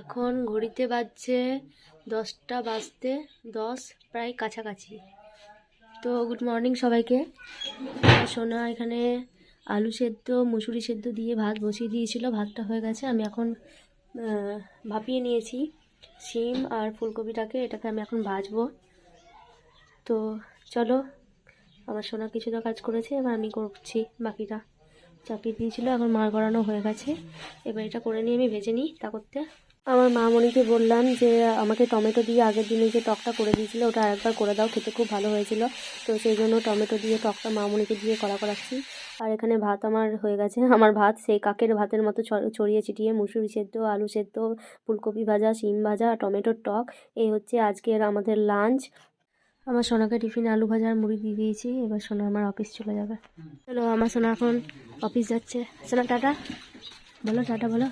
এখন ঘড়িতে বাজছে দশটা বাজতে দশ, প্রায় কাছাকাছি। তো গুড মর্নিং সবাইকে। সোনা এখানে আলু সেদ্ধ, মুসুরি সেদ্ধ দিয়ে ভাত বসিয়ে দিয়েছিল, ভাতটা হয়ে গেছে। আমি এখন ভাপিয়ে নিয়েছি সিম আর ফুলকপিটাকে, এটাকে আমি এখন ভাজবো। তো চলো, আমার সোনা কিছুটা কাজ করেছে, এবার আমি করছি বাকিটা। চাপিয়ে দিয়েছিল, এখন মার গড়ানো হয়ে গেছে। এবার এটা করে নিয়ে আমি ভেজে নিই তা করতে। আমার মামনিকে বললাম যে, আমাকে টমেটো দিয়ে আগের দিনে যে টকটা করে দিয়েছিল, ওটা আরেকবার করে দাও, খেতে খুব ভালো হয়েছিল। তো সেই জন্য টমেটো দিয়ে টকটা মামনিকে দিয়ে করা করাচ্ছি। আর এখানে ভাত আমার হয়ে গেছে। আমার ভাত, সেই কাকের ভাতের মতো ছড়িয়ে ছিটিয়ে মুসুরি সেদ্ধ, আলু সেদ্ধ, ফুলকপি ভাজা, শিম ভাজা, টমেটোর টক। এই হচ্ছে আজকের আমাদের লাঞ্চ। আমার সোনাকে টিফিনে আলু ভাজা আর মুড়ি দিয়ে দিয়েছি। এবার সোনা আমার অফিস চলে যাবে। চলো, আমার সোনা এখন অফিস যাচ্ছে। সোনা, টাটা। বলো টাটা বলো।